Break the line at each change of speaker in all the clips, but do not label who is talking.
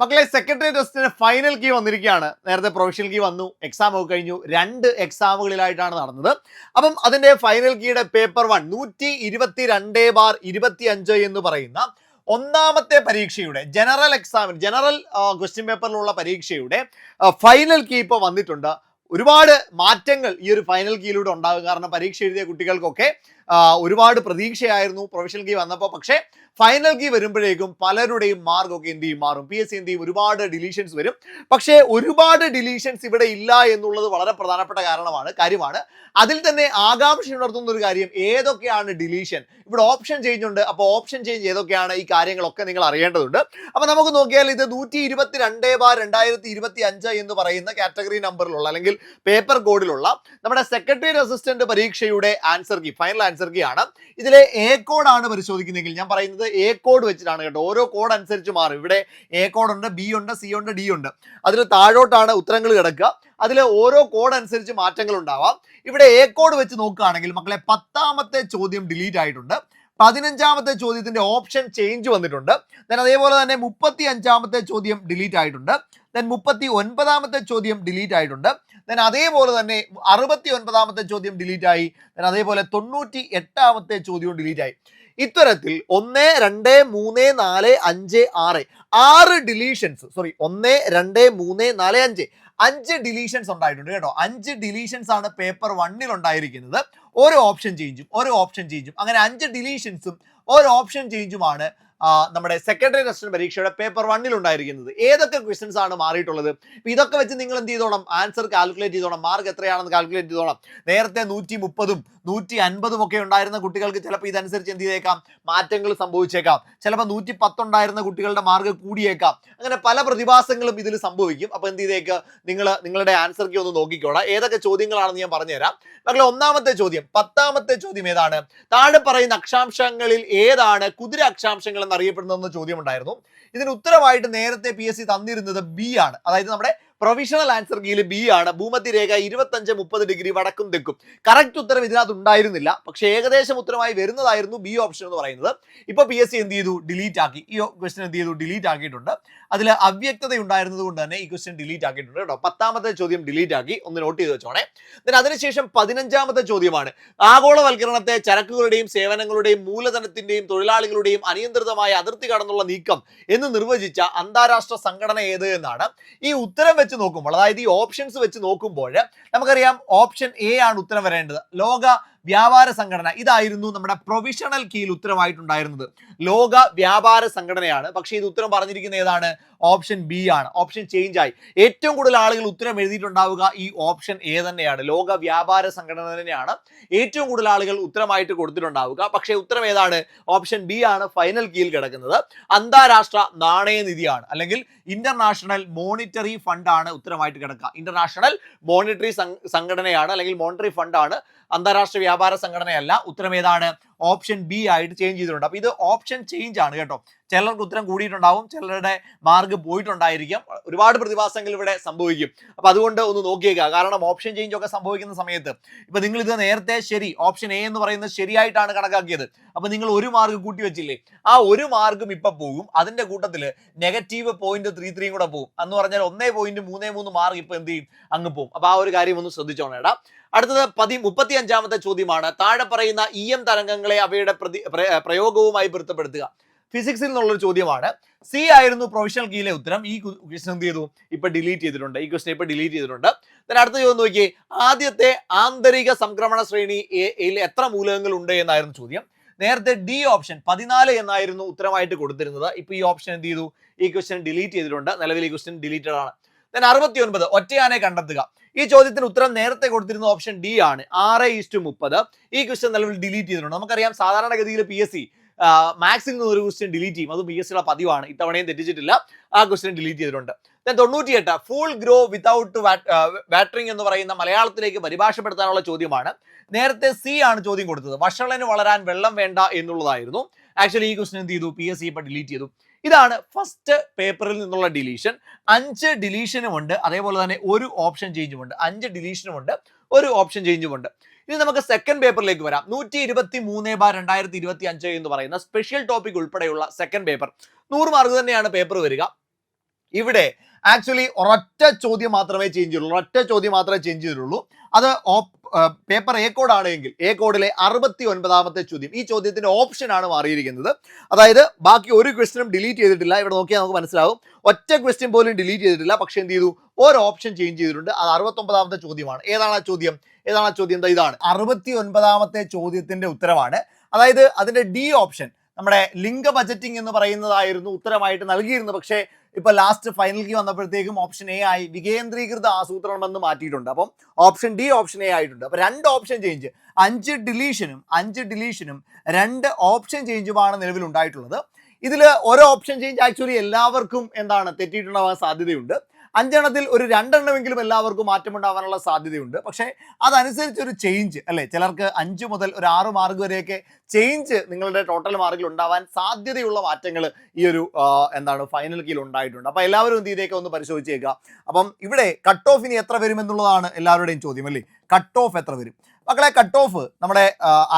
മക്കളെ സെക്രട്ടറി ടെസ്റ്റിന് final key വന്നിരിക്കുകയാണ്. നേരത്തെ പ്രൊഫഷണൽ കീ വന്നു എക്സാം ഒക്കെ കഴിഞ്ഞു. രണ്ട് എക്സാമുകളിലായിട്ടാണ് നടന്നത്. അപ്പം അതിന്റെ ഫൈനൽ കീയുടെ പേപ്പർ വൺ നൂറ്റി ഇരുപത്തി രണ്ട് ബാർ ഇരുപത്തി അഞ്ച് എന്ന് പറയുന്ന ഒന്നാമത്തെ പരീക്ഷയുടെ ജനറൽ എക്സാമിന് ജനറൽ ക്വസ്റ്റ്യൻ പേപ്പറിലുള്ള പരീക്ഷയുടെ ഫൈനൽ കീ ഇപ്പോൾ വന്നിട്ടുണ്ട്. ഒരുപാട് മാറ്റങ്ങൾ ഈ ഒരു ഫൈനൽ കീയിലൂടെ ഉണ്ടാകും. കാരണം പരീക്ഷ എഴുതിയ കുട്ടികൾക്കൊക്കെ ഒരുപാട് പ്രതീക്ഷയായിരുന്നു. പ്രൊഫഷണൽ കീ വന്നപ്പോൾ പക്ഷേ ഫൈനൽ കീ വരുമ്പോഴേക്കും പലരുടെയും മാർഗമൊക്കെ എന്ത് ചെയ്യും? മാറും. പി എസ് സി എന്ത് ചെയ്യും? ഒരുപാട് ഡിലീഷൻസ് വരും. പക്ഷേ ഒരുപാട് ഡിലീഷൻസ് ഇവിടെ ഇല്ല എന്നുള്ളത് വളരെ പ്രധാനപ്പെട്ട കാരണമാണ് കാര്യമാണ്. അതിൽ തന്നെ ആകാംക്ഷ ഉണർത്തുന്ന ഒരു കാര്യം ഏതൊക്കെയാണ് ഡിലീഷൻ ഇവിടെ ഓപ്ഷൻ ചേഞ്ച് ഉണ്ട്. അപ്പോൾ ഓപ്ഷൻ ചേഞ്ച് ഏതൊക്കെയാണ്? ഈ കാര്യങ്ങളൊക്കെ നിങ്ങൾ അറിയേണ്ടതുണ്ട്. അപ്പോൾ നമുക്ക് നോക്കിയാൽ ഇത് നൂറ്റി ഇരുപത്തി രണ്ട് ബാർ രണ്ടായിരത്തി ഇരുപത്തി അഞ്ച് എന്ന് പറയുന്ന കാറ്റഗറി നമ്പറിലുള്ള അല്ലെങ്കിൽ പേപ്പർ കോഡിലുള്ള നമ്മുടെ സെക്രട്ടറി അസിസ്റ്റന്റ് പരീക്ഷയുടെ answer key final answer key ആണ്. ഇതിലെ എ കോഡാണ് പരിശോധിക്കുന്നതെങ്കിൽ ഞാൻ പറയുന്നത് എ കോഡ് വെച്ചിട്ടാണ് കേട്ടോ. ഓരോ കോഡ് അനുസരിച്ച് മാറും. ഇവിടെ എ കോഡ് ഉണ്ട് ബി ഉണ്ട് സി ഉണ്ട് ഡി ഉണ്ട്. അതിൽ താഴോട്ടാണ് ഉത്തരങ്ങൾ കിടക്കുക. അതിൽ ഓരോ കോഡ് അനുസരിച്ച് മാറ്റങ്ങൾ ഉണ്ടാവാം. ഇവിടെ എ കോഡ് വെച്ച് നോക്കുകയാണെങ്കിൽ മക്കളെ പത്താമത്തെ ചോദ്യം ഡിലീറ്റ് ആയിട്ടുണ്ട്. പതിനഞ്ചാമത്തെ ചോദ്യത്തിന്റെ ഓപ്ഷൻ ചേഞ്ച് വന്നിട്ടുണ്ട്. ദെൻ അതേപോലെ തന്നെ മുപ്പത്തി അഞ്ചാമത്തെ ചോദ്യം ഡിലീറ്റ് ആയിട്ടുണ്ട്. ദെൻ മുപ്പത്തി ഒൻപതാമത്തെ ചോദ്യം ഡിലീറ്റ് ആയിട്ടുണ്ട്. ദെൻ അതേപോലെ തന്നെ അറുപത്തി ഒൻപതാമത്തെ ചോദ്യം ഡിലീറ്റ് ആയി. ദെൻ അതേപോലെ തൊണ്ണൂറ്റി എട്ടാമത്തെ ചോദ്യവും ഡിലീറ്റ് ആയി. ഇത്തരത്തിൽ ഒന്ന് രണ്ട് മൂന്ന് നാല് അഞ്ച് ആറ് ആറ് ഡിലീഷൻസ് സോറി ഒന്ന് രണ്ട് മൂന്ന് നാല് അഞ്ച് അഞ്ച് ഡിലീഷൻസ് ഉണ്ടായിട്ടുണ്ട് കേട്ടോ. അഞ്ച് ഡിലീഷൻസ് ആണ് പേപ്പർ വണ്ണിൽ ഉണ്ടായിരിക്കുന്നത്. ഓരോ ഓപ്ഷൻ ചേഞ്ചും ഓരോ ഓപ്ഷൻ ചേഞ്ചും അങ്ങനെ അഞ്ച് ഡിലീഷൻസും ഓരോ ഓപ്ഷൻ ചേഞ്ചുമാണ് നമ്മുടെ സെക്രട്ടറി ക്വസ്റ്റൻ പരീക്ഷയുടെ പേപ്പർ വണ്ണിൽ ഉണ്ടായിരിക്കുന്നത്. ഏതൊക്കെ ക്വസ്റ്റൻസ് ആണ് മാറിയിട്ടുള്ളത്? ഇതൊക്കെ വെച്ച് നിങ്ങൾ എന്ത് ചെയ്തോണം? ആൻസർ കാൽക്കുലേറ്റ് ചെയ്തോണം. മാർക്ക് എത്രയാണെന്ന് കാൽക്കുലേറ്റ് ചെയ്തോണം. നേരത്തെ നൂറ്റി മുപ്പതും നൂറ്റി അൻപതും ഒക്കെ ഉണ്ടായിരുന്ന കുട്ടികൾക്ക് ചിലപ്പോൾ ഇതനുസരിച്ച് എന്ത് ചെയ്തേക്കാം? മാറ്റങ്ങൾ സംഭവിച്ചേക്കാം. ചിലപ്പോൾ നൂറ്റി പത്തുണ്ടായിരുന്ന കുട്ടികളുടെ മാർക്ക് കൂടിയേക്കാം. അങ്ങനെ പല പ്രതിഭാസങ്ങളും ഇതിൽ സംഭവിക്കും. അപ്പോൾ എന്ത് ചെയ്തേക്ക്? നിങ്ങൾ നിങ്ങളുടെ ആൻസർ കീ ഒന്ന് നോക്കിക്കോളാം. ഏതൊക്കെ ചോദ്യങ്ങളാണെന്ന് ഞാൻ പറഞ്ഞുതരാം. മക്കളെ ഒന്നാമത്തെ ചോദ്യം പത്താമത്തെ ചോദ്യം ഏതാണ്? താഴെ പറയുന്ന അക്ഷാംശങ്ങളിൽ ഏതാണ്? കുതിര അക്ഷാംശങ്ങൾ എന്നറിയപ്പെടുന്നതെന്ന ചോദ്യം ഉണ്ടായിരുന്നു ഇതിന് ഉത്തരമായിട്ട് നേരത്തെ പി എസ് സി തന്നിരുന്നത് ബി ആണ്. അതായത് നമ്മുടെ പ്രൊവിഷണൽ ആൻസർ കീയിൽ ബി ആണ്. ഭൂമധ്യരേഖ ഇരുപത്തഞ്ച് മുപ്പത് ഡിഗ്രി വടക്കും തെക്കും. കറക്റ്റ് ഉത്തരം ഇതിനകത്ത് ഉണ്ടായിരുന്നില്ല. പക്ഷേ ഏകദേശം ഉത്തരമായി വരുന്നതായിരുന്നു ബി ഓപ്ഷൻ എന്ന് പറയുന്നത്. ഇപ്പൊ പി എസ് സി എന്ത് ചെയ്തു? ഡിലീറ്റ് ആക്കി. ഈ ക്വസ്റ്റൻ എന്ത് ചെയ്തു? ഡിലീറ്റ് ആക്കിയിട്ടുണ്ട്. അതിൽ അവ്യക്തത ഉണ്ടായിരുന്നത് കൊണ്ട് തന്നെ ഈ ക്വസ്റ്റൻ ഡിലീറ്റ് ആക്കിയിട്ടുണ്ട് കേട്ടോ. പത്താമത്തെ ചോദ്യം ഡിലീറ്റ് ആക്കി. ഒന്ന് നോട്ട് ചെയ്ത് വെച്ചോണേ. അതിനുശേഷം പതിനഞ്ചാമത്തെ ചോദ്യമാണ്. ആഗോളവൽക്കരണത്തെ ചരക്കുകളുടെയും സേവനങ്ങളുടെയും മൂലധനത്തിന്റെയും തൊഴിലാളികളുടെയും അനിയന്ത്രിതമായ അതിർത്തി കടന്നുള്ള നീക്കം എന്ന് നിർവചിച്ച അന്താരാഷ്ട്ര സംഘടന ഏത് എന്നാണ്. ഈ ഉത്തരം വെച്ച് നോക്കുമ്പോൾ അതായത് ഈ ഓപ്ഷൻസ് വെച്ച് നോക്കുമ്പോൾ നമുക്കറിയാം ഓപ്ഷൻ എ ആണ് ഉത്തരം വരേണ്ടത്. ലോക വ്യാപാര സംഘടന. ഇതായിരുന്നു നമ്മുടെ പ്രൊവിഷണൽ കീയിൽ ഉത്തരമായിട്ടുണ്ടായിരുന്നത്. ലോക വ്യാപാര സംഘടനയാണ്. പക്ഷേ ഇത് ഉത്തരം പറഞ്ഞിരിക്കുന്ന ഏതാണ്? ഓപ്ഷൻ ബി ആണ്. ഓപ്ഷൻ ചേഞ്ച് ആയി. ഏറ്റവും കൂടുതൽ ആളുകൾ ഉത്തരം എഴുതിയിട്ടുണ്ടാവുക ഈ ഓപ്ഷൻ എ തന്നെയാണ്. ലോക വ്യാപാര സംഘടന തന്നെയാണ് ഏറ്റവും കൂടുതൽ ആളുകൾ ഉത്തരമായിട്ട് കൊടുത്തിട്ടുണ്ടാവുക. പക്ഷേ ഉത്തരം ഏതാണ്? ഓപ്ഷൻ ബി ആണ് ഫൈനൽ കീയിൽ കിടക്കുന്നത്. അന്താരാഷ്ട്ര നാണയനിധിയാണ് അല്ലെങ്കിൽ ഇന്റർനാഷണൽ മോണിറ്ററി ഫണ്ട് ആണ് ഉത്തരമായിട്ട് കിടക്കുക. ഇന്റർനാഷണൽ മോണിറ്ററി സംഘടനയാണ് അല്ലെങ്കിൽ മോണിറ്ററി ഫണ്ട് ആണ് അന്താരാഷ്ട്ര വ്യാപാര സംഘടനയല്ല. ഉത്തരം ഏതാണ്? ഓപ്ഷൻ ബി ആയിട്ട് ചേഞ്ച് ചെയ്തിട്ടുണ്ട്. അപ്പൊ ഇത് ഓപ്ഷൻ ചേഞ്ച് ആണ് കേട്ടോ. ചിലർക്ക് ഉത്തരം കൂടിയിട്ടുണ്ടാവും ചിലരുടെ മാർക്ക് പോയിട്ടുണ്ടായിരിക്കും. ഒരുപാട് പ്രതിഭാസങ്ങൾ ഇവിടെ സംഭവിക്കും. അപ്പൊ അതുകൊണ്ട് ഒന്ന് നോക്കിയേക്കുക. കാരണം ഓപ്ഷൻ ചേഞ്ച് ഒക്കെ സംഭവിക്കുന്ന സമയത്ത് ഇപ്പൊ നിങ്ങൾ ഇത് നേരത്തെ ശരി ഓപ്ഷൻ എ എന്ന് പറയുന്നത് ശരിയായിട്ടാണ് കണക്കാക്കിയത്. അപ്പൊ നിങ്ങൾ ഒരു മാർക്ക് കൂട്ടി വെച്ചില്ലേ? ആ ഒരു മാർക്കും ഇപ്പൊ പോകും. അതിന്റെ കൂട്ടത്തിൽ നെഗറ്റീവ് പോയിന്റ് ത്രീ ത്രീയും കൂടെ പോകും. എന്ന് പറഞ്ഞാൽ ഒന്നേ പോയിന്റ് മൂന്നേ മൂന്ന് മാർക്ക് ഇപ്പൊ എന്ത് ചെയ്യും? അങ്ങ് പോകും. അപ്പൊ ആ ഒരു കാര്യം ഒന്ന് ശ്രദ്ധിച്ചോണേടാ. അടുത്തത് പതി മുപ്പത്തി അഞ്ചാമത്തെ ചോദ്യമാണ്. താഴെ പറയുന്ന ഇ എം തരംഗങ്ങളെ അവയുടെ പ്രതി പ്ര- പ്രയോഗവുമായി പൊരുത്തപ്പെടുത്തുക. ഫിസിക്സിൽ നിന്നുള്ളൊരു ചോദ്യമാണ്. സി ആയിരുന്നു പ്രൊഫഷണൽ കീയിലെ ഉത്തരം. ഈ ക്വസ്റ്റൻ എന്ത് ചെയ്തു? ഇപ്പൊ ഡിലീറ്റ് ചെയ്തിട്ടുണ്ട്. ഈ ക്വസ്റ്റൻ ഇപ്പൊ ഡിലീറ്റ് ചെയ്തിട്ടുണ്ട്. Then അടുത്ത ചോദ്യം നോക്കിയേ. ആദ്യത്തെ ആന്തരിക സംക്രമണ ശ്രേണി എ- യിൽ എത്ര മൂലകങ്ങൾ ഉണ്ട് എന്നായിരുന്നു ചോദ്യം. നേരത്തെ ഡി ഓപ്ഷൻ പതിനാല് എന്നായിരുന്നു ഉത്തരമായിട്ട് കൊടുത്തിരുന്നത്. ഇപ്പൊ ഈ ഓപ്ഷൻ എന്ത് ചെയ്തു? ഈ ക്വസ്റ്റൻ ഡിലീറ്റ് ചെയ്തിട്ടുണ്ട്. നിലവിൽ ഈ ക്വസ്റ്റൻ ഡിലീറ്റഡ് ആണ്. Then അറുപത്തി ഒൻപത് ഒറ്റയാനെ കണ്ടെത്തുക. ഈ ചോദ്യത്തിന് ഉത്തരം നേരത്തെ കൊടുത്തിരുന്ന ഓപ്ഷൻ ഡി ആണ്. ആറ് ഈസ്റ്റു മുപ്പത്. ഈ ക്വസ്റ്റ്യൻ നിലവിൽ ഡിലീറ്റ് ചെയ്തിട്ടുണ്ട്. നമുക്കറിയാം സാധാരണഗതിയിൽ പി എസ് സി മാത്സിൽ നിന്ന് ഒരു ക്വസ്റ്റ്യൻ ഡിലീറ്റ് ചെയ്യും. അത് പി എസ് സിയുടെ പതിവാണ്. ഇത്തവണയും തെറ്റിച്ചിട്ടില്ല. ആ ക്വസ്റ്റ്യൻ ഡിലീറ്റ് ചെയ്തിട്ടുണ്ട്. തൊണ്ണൂറ്റിയെട്ട് ഫുൾ ഗ്രോ വിതൗട്ട് വാറ്ററിംഗ് എന്ന് പറയുന്ന മലയാളത്തിലേക്ക് പരിഭാഷപ്പെടുത്താനുള്ള ചോദ്യമാണ്. നേരത്തെ സി ആണ് ചോദ്യം കൊടുത്തത്. വഷളന് വളരാൻ വെള്ളം വേണ്ട എന്നുള്ളതായിരുന്നു. ആക്ച്വലി ഈ ക്വസ്റ്റൻ എന്ത് ചെയ്തു? പി എസ് സി ഇപ്പം ഡിലീറ്റ് ചെയ്തു. ഇതാണ് ഫസ്റ്റ് പേപ്പറിൽ നിന്നുള്ള ഡിലീഷൻ അഞ്ച് ഡിലീഷനും ഉണ്ട്. അതേപോലെ തന്നെ ഒരു ഓപ്ഷൻ ചേഞ്ചും ഉണ്ട്. അഞ്ച് ഡിലീഷനും ഉണ്ട്. ഒരു ഓപ്ഷൻ ചേഞ്ചും ഉണ്ട്. ഇനി നമുക്ക് സെക്കൻഡ് പേപ്പറിലേക്ക് വരാം. നൂറ്റി ഇരുപത്തി മൂന്ന് ബാർ രണ്ടായിരത്തി ഇരുപത്തി അഞ്ച് എന്ന് പറയുന്ന സ്പെഷ്യൽ ടോപ്പിക് ഉൾപ്പെടെയുള്ള സെക്കൻഡ് പേപ്പർ നൂറ് മാർക്ക് തന്നെയാണ് പേപ്പർ വരിക. ഇവിടെ ആക്ച്വലി ഒരൊറ്റ ചോദ്യം മാത്രമേ ചേഞ്ച് ചെയ്തുള്ളൂ. ഒരൊറ്റ ചോദ്യം മാത്രമേ ചേഞ്ച് ചെയ്തിട്ടുള്ളൂ. അത് പേപ്പർ എ കോഡ് ആണെങ്കിൽ എ കോഡിലെ അറുപത്തി ഒൻപതാമത്തെ ചോദ്യം. ഈ ചോദ്യത്തിന്റെ ഓപ്ഷൻ ആണ് മാറിയിരിക്കുന്നത്. അതായത് ബാക്കി ഒരു ക്വസ്റ്റ്യനും ഡിലീറ്റ് ചെയ്തിട്ടില്ല. ഇവിടെ നോക്കിയാൽ നമുക്ക് മനസ്സിലാവും. ഒറ്റ ക്വസ്റ്റ്യൻ പോലും ഡിലീറ്റ് ചെയ്തിട്ടില്ല. പക്ഷെ എന്ത് ചെയ്തു? ഒരു ഓപ്ഷൻ ചേഞ്ച് ചെയ്തിട്ടുണ്ട്. അത് അറുപത്തൊമ്പതാമത്തെ ചോദ്യമാണ്. ഏതാണ് ആ ചോദ്യം? ഏതാണ് ആ ചോദ്യം? ഇതാണ്. അറുപത്തി ഒൻപതാമത്തെ ചോദ്യത്തിന്റെ ഉത്തരമാണ്. അതായത് അതിന്റെ ഡി ഓപ്ഷൻ നമ്മുടെ ലിംഗ ബജറ്റിംഗ് എന്ന് പറയുന്നതായിരുന്നു ഉത്തരമായിട്ട് നൽകിയിരുന്നത്. പക്ഷേ ഇപ്പൊ ലാസ്റ്റ് ഫൈനൽ കീ വന്നപ്പോഴത്തേക്കും ഓപ്ഷൻ എ ആയി വികേന്ദ്രീകൃത ആസൂത്രണം എന്ന് മാറ്റിയിട്ടുണ്ട്. അപ്പം ഓപ്ഷൻ ഡി ഓപ്ഷൻ എ ആയിട്ടുണ്ട്. അപ്പൊ രണ്ട് ഓപ്ഷൻ ചേഞ്ച് അഞ്ച് ഡിലീഷനും അഞ്ച് ഡിലീഷനും രണ്ട് ഓപ്ഷൻ ചേഞ്ചുമാണ് നിലവിൽ ഉണ്ടായിട്ടുള്ളത് ഇതിൽ ഓരോ ഓപ്ഷൻ ചേഞ്ച് ആക്ച്വലി എല്ലാവർക്കും എന്താണ് തെറ്റിയിട്ടുണ്ടാവാൻ സാധ്യതയുണ്ട്. അഞ്ചെണ്ണത്തിൽ ഒരു രണ്ടെണ്ണമെങ്കിലും എല്ലാവർക്കും മാറ്റമുണ്ടാവാനുള്ള സാധ്യതയുണ്ട്. പക്ഷേ അതനുസരിച്ച് ഒരു ചേഞ്ച് അല്ലേ? ചിലർക്ക് അഞ്ച് മുതൽ ഒരു ആറ് മാർക്ക് വരെയൊക്കെ ചേഞ്ച് നിങ്ങളുടെ ടോട്ടൽ മാർക്കിൽ ഉണ്ടാവാൻ സാധ്യതയുള്ള മാറ്റങ്ങൾ ഈ ഒരു എന്താണ് ഫൈനൽ കീൽ ഉണ്ടായിട്ടുണ്ട്. അപ്പോൾ എല്ലാവരും എന്ത് ഒന്ന് പരിശോധിച്ചേക്കുക അപ്പം ഇവിടെ കട്ട് ഓഫ് ഇനി എത്ര വരും എന്നുള്ളതാണ് എല്ലാവരുടെയും ചോദ്യം അല്ലേ? കട്ട് ഓഫ് എത്ര വരും? മക്കളെ കട്ട് ഓഫ് നമ്മുടെ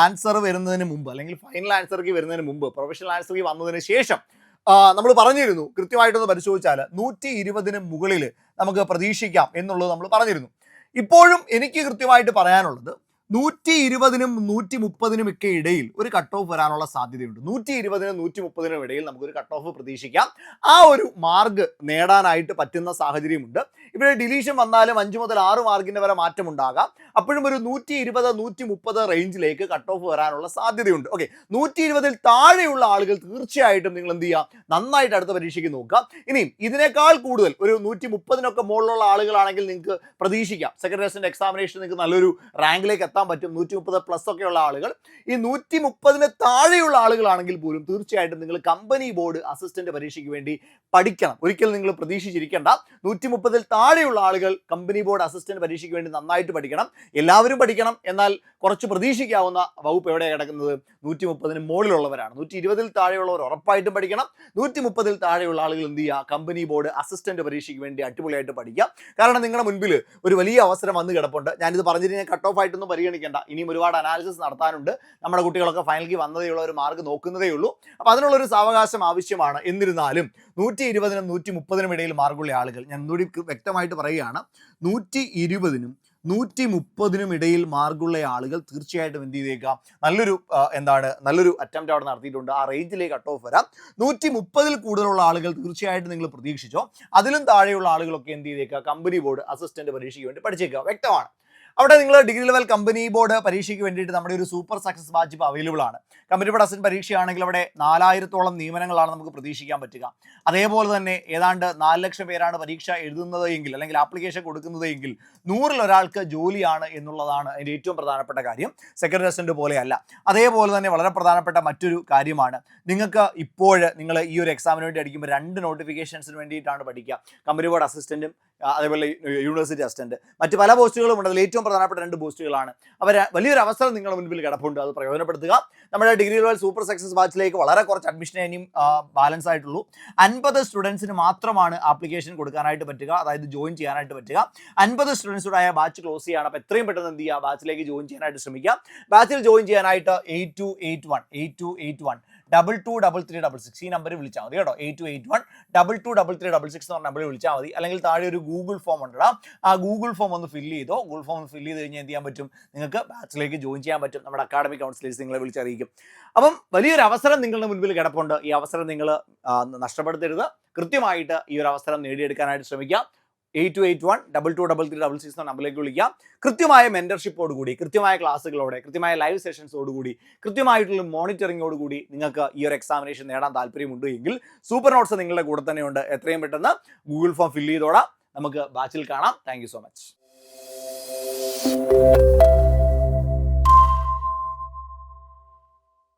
ആൻസർ വരുന്നതിന് മുമ്പ് അല്ലെങ്കിൽ ഫൈനൽ ആൻസർക്ക് വരുന്നതിന് മുമ്പ് പ്രൊഫഷണൽ ആൻസർക്ക് വന്നതിന് ശേഷം നമ്മൾ പറഞ്ഞിരുന്നു കൃത്യമായിട്ടൊന്ന് പരിശോധിച്ചാൽ നൂറ്റി ഇരുപതിന് മുകളിൽ നമുക്ക് പ്രതീക്ഷിക്കാം എന്നുള്ളത് നമ്മൾ പറഞ്ഞിരുന്നു. ഇപ്പോഴും എനിക്ക് കൃത്യമായിട്ട് പറയാനുള്ളത് നൂറ്റി ഇരുപതിനും നൂറ്റി മുപ്പതിനും ഒക്കെ ഇടയിൽ ഒരു കട്ട് ഓഫ് വരാനുള്ള സാധ്യതയുണ്ട്. നൂറ്റി ഇരുപതിനും നൂറ്റി മുപ്പതിനും ഇടയിൽ നമുക്കൊരു കട്ട് ഓഫ് പ്രതീക്ഷിക്കാം. ആ ഒരു മാർഗ് നേടാനായിട്ട് പറ്റുന്ന സാഹചര്യമുണ്ട്. ഇവിടെ ഡിലീഷൻ വന്നാലും അഞ്ച് മുതൽ ആറ് മാർഗിന്റെ വരെ മാറ്റം ഉണ്ടാകാം അപ്പോഴും ഒരു നൂറ്റി ഇരുപത് നൂറ്റി മുപ്പത് റേഞ്ചിലേക്ക് കട്ട് ഓഫ് വരാനുള്ള സാധ്യതയുണ്ട്. ഓക്കെ നൂറ്റി ഇരുപതിൽ താഴെയുള്ള ആളുകൾ തീർച്ചയായിട്ടും നിങ്ങൾ എന്ത് ചെയ്യുക നന്നായിട്ട് അടുത്ത പരീക്ഷയ്ക്ക് നോക്കുക. ഇനിയും ഇതിനേക്കാൾ കൂടുതൽ ഒരു നൂറ്റി മുപ്പതിനൊക്കെ മുകളിലുള്ള ആളുകളാണെങ്കിൽ നിങ്ങൾക്ക് പ്രതീക്ഷിക്കാം. സെക്കൻഡ് സെക്രട്ടേറിയറ്റിന്റെ എക്സാമിനേഷൻ നിങ്ങൾക്ക് നല്ലൊരു റാങ്കിലേക്ക് എത്താൻ പറ്റും. നൂറ്റി മുപ്പത് പ്ലസ് ഒക്കെയുള്ള ആളുകൾ. ഈ നൂറ്റി മുപ്പതിന് താഴെയുള്ള ആളുകളാണെങ്കിൽ പോലും തീർച്ചയായിട്ടും നിങ്ങൾ കമ്പനി ബോർഡ് അസിസ്റ്റന്റ് പരീക്ഷയ്ക്ക് വേണ്ടി പഠിക്കണം. ഒരിക്കലും നിങ്ങൾ പ്രതീക്ഷിച്ചിരിക്കേണ്ട. നൂറ്റി മുപ്പതിൽ താഴെയുള്ള ആളുകൾ കമ്പനി ബോർഡ് അസിസ്റ്റന്റ് പരീക്ഷയ്ക്ക് വേണ്ടി നന്നായിട്ട് പഠിക്കണം. എല്ലാവരും പഠിക്കണം എന്നാൽ കുറച്ച് പ്രതീക്ഷിക്കാവുന്ന വകുപ്പ് എവിടെയാണ് കിടക്കുന്നത്? നൂറ്റി മുപ്പതിന് മുകളിലുള്ളവരാണ്. നൂറ്റി ഇരുപതിൽ താഴെയുള്ളവർ ഉറപ്പായിട്ടും പഠിക്കണം. നൂറ്റി മുപ്പതിൽ താഴെയുള്ള ആളുകൾ എന്ത് ചെയ്യുക? കമ്പനി ബോർഡ് അസിസ്റ്റന്റ് പരീക്ഷയ്ക്ക് വേണ്ടി അടിപൊളിയായിട്ട് പഠിക്കുക. കാരണം നിങ്ങളുടെ മുൻപിൽ ഒരു വലിയ അവസരം വന്ന് കിടപ്പുണ്ട്. ഞാനിത് പറഞ്ഞിട്ട് ഞാൻ കട്ട് ഓഫ് ആയിട്ടൊന്നും പരിഗണിക്കേണ്ട. ഇനിയും ഒരുപാട് അനാലിസിസ് നടത്താനുണ്ട്. നമ്മുടെ കുട്ടികളൊക്കെ ഫൈനലിക്ക് വന്നതേ ഉള്ള. ഒരു മാർക്ക് നോക്കുന്നതേ ഉള്ളൂ. അപ്പോൾ അതിനുള്ള ഒരു സാവകാശം ആവശ്യമാണ്. എന്നിരുന്നാലും നൂറ്റി ഇരുപതിനും നൂറ്റി മുപ്പതിനും ഇടയിൽ മാർക്കുള്ള ആളുകൾ ഞാൻ ഒന്നുകൂടി വ്യക്തമായിട്ട് പറയുകയാണ്. നൂറ്റി ഇരുപതിനും നൂറ്റി മുപ്പതിനും ഇടയിൽ മാർക്കുള്ള ആളുകൾ തീർച്ചയായിട്ടും എന്ത് ചെയ്തേക്കാം? നല്ലൊരു എന്താണ് നല്ലൊരു അറ്റംപ്റ്റ് അവിടെ നടത്തിയിട്ടുണ്ട്. ആ റേഞ്ചിലേക്ക് കട്ട് ഓഫ് വരാം. നൂറ്റി മുപ്പതിൽ കൂടുതലുള്ള ആളുകൾ തീർച്ചയായിട്ടും നിങ്ങൾ പ്രതീക്ഷിച്ചോ. അതിലും താഴെയുള്ള ആളുകളൊക്കെ എന്ത് ചെയ്തേക്കുക കമ്പനി ബോർഡ് അസിസ്റ്റന്റ് പരീക്ഷയ്ക്ക് വേണ്ടി പഠിച്ചേക്കുക. വ്യക്തമാണ്. അവിടെ നിങ്ങൾ ഡിഗ്രി ലെവൽ കമ്പനി ബോർഡ് പരീക്ഷയ്ക്ക് വേണ്ടിയിട്ട് നമ്മുടെ ഒരു സൂപ്പർ സക്സസ് ബാച്ച് ഇപ്പോൾ അവൈലബിൾ ആണ്. കമ്പനി ബോർഡ് അസിസ്റ്റന്റ് പരീക്ഷയാണെങ്കിൽ അവിടെ നാലായിരത്തോളം നിയമനങ്ങളാണ് നമുക്ക് പ്രതീക്ഷിക്കാൻ പറ്റുക. അതേപോലെ തന്നെ ഏതാണ്ട് നാല് ലക്ഷം പേരാണ് പരീക്ഷ എഴുതുന്നത് അല്ലെങ്കിൽ ആപ്ലിക്കേഷൻ കൊടുക്കുന്നത് എങ്കിൽ നൂറിലൊരാൾക്ക് ജോലിയാണ് എന്നുള്ളതാണ് അതിന്റെ ഏറ്റവും പ്രധാനപ്പെട്ട കാര്യം. സെക്രട്ടറി അസിസ്റ്റന്റ് പോലെയല്ല. അതേപോലെ തന്നെ വളരെ പ്രധാനപ്പെട്ട മറ്റൊരു കാര്യമാണ്. നിങ്ങൾക്ക് ഇപ്പോൾ നിങ്ങൾ ഈ ഒരു എക്സാമിന് വേണ്ടി അടിക്കുമ്പോൾ രണ്ട് നോട്ടിഫിക്കേഷൻസിന് വേണ്ടിയിട്ടാണ് പഠിക്കുക. കമ്പനി ബോർഡ് അസിസ്റ്റന്റും അതേപോലെ യൂണിവേഴ്സിറ്റി അസിസ്റ്റന്റ് മറ്റ് പല പോസ്റ്റുകളും ഉണ്ട്. അതിൽ ഏറ്റവും പ്രധാനപ്പെട്ട രണ്ട് പോസ്റ്റുകളാണ് അവർ വലിയൊരു അവസരം നിങ്ങളുടെ മുൻപിൽ കിടപ്പുണ്ട്. അത് പ്രയോജനപ്പെടുത്തുക. നമ്മുടെ ഡിഗ്രി ലെവൽ സൂപ്പർ സക്സസ് ബാച്ചിലേക്ക് വളരെ കുറച്ച് അഡ്മിഷൻ ഇനിയും ബാലൻസ് ആയിട്ടുള്ളൂ. അൻപത് സ്റ്റുഡൻസിന് മാത്രമാണ് ആപ്ലിക്കേഷൻ കൊടുക്കാനായിട്ട് പറ്റുക. അതായത് ജോയിൻ ചെയ്യാനായിട്ട് പറ്റുക. അൻപത് സ്റ്റുഡൻസുടായ ബാച്ച് ക്ലോസ് ചെയ്യാണ്. അപ്പോൾ എത്രയും പെട്ടെന്ന് എന്ത് ചെയ്യുക? ബാച്ചിലേക്ക് ജോയിൻ ചെയ്യാനായിട്ട് ശ്രമിക്കുക. ബാച്ചിൽ ജോയിൻ ചെയ്യാനായിട്ട് eight two eight one eight two eight one double two double three double six ഈ നമ്പറിൽ വിളിച്ചാൽ മതി കേട്ടോ. Eight two eight one double two double three double six എന്ന് പറഞ്ഞ നമ്പറിൽ വിളിച്ചാൽ മതി. അല്ലെങ്കിൽ താഴെ ഒരു ഗൂഗിൾ ഫോം ഉണ്ടടാ. ആ ഗൂഗിൾ ഫോം ഒന്ന് ഫില്ല് ചെയ്തോ. ഗൂഗിൾ ഫോം ഒന്ന് ഫില്ല് ചെയ്ത് കഴിഞ്ഞാൽ എന്ത് ചെയ്യാൻ പറ്റും? നിങ്ങൾക്ക് ബാച്ചിലേക്ക് ജോയിൻ ചെയ്യാൻ പറ്റും. നമ്മുടെ അക്കാഡമിക് കൗൺസിലേഴ്സ് നിങ്ങളെ വിളിച്ചറിയിക്കും. അപ്പം വലിയൊരു അവസരം നിങ്ങളുടെ മുൻപിൽ കിടപ്പുണ്ട്. ഈ അവസരം നിങ്ങൾ നഷ്ടപ്പെടുത്തരുത്. കൃത്യമായിട്ട് ഈ ഒരു അവസരം നേടിയെടുക്കാനായിട്ട് ശ്രമിക്കുക eight two eight one double two double three double six എന്ന നമ്പറിലേക്ക് വിളിക്കാം. കൃത്യമായ മെന്റർഷിപ്പോട് കൂടി കൃത്യമായ ക്ലാസ്സുകളോടെ കൃത്യമായ ലൈവ് സെഷൻസോട് കൂടി കൃത്യമായിട്ടുള്ള മോണിറ്ററിങ്ങോട് കൂടി നിങ്ങൾക്ക് ഈ ഒരു എക്സാമിനേഷൻ നേടാൻ താല്പര്യമുണ്ട് എങ്കിൽ സൂപ്പർ നോട്ട്സ് നിങ്ങളുടെ കൂടെ തന്നെയുണ്ട്. എത്രയും പെട്ടെന്ന് ഗൂഗിൾ ഫോം ഫില്ല് ചെയ്തോടാം നമുക്ക് ബാച്ചിൽ കാണാം. Thank so much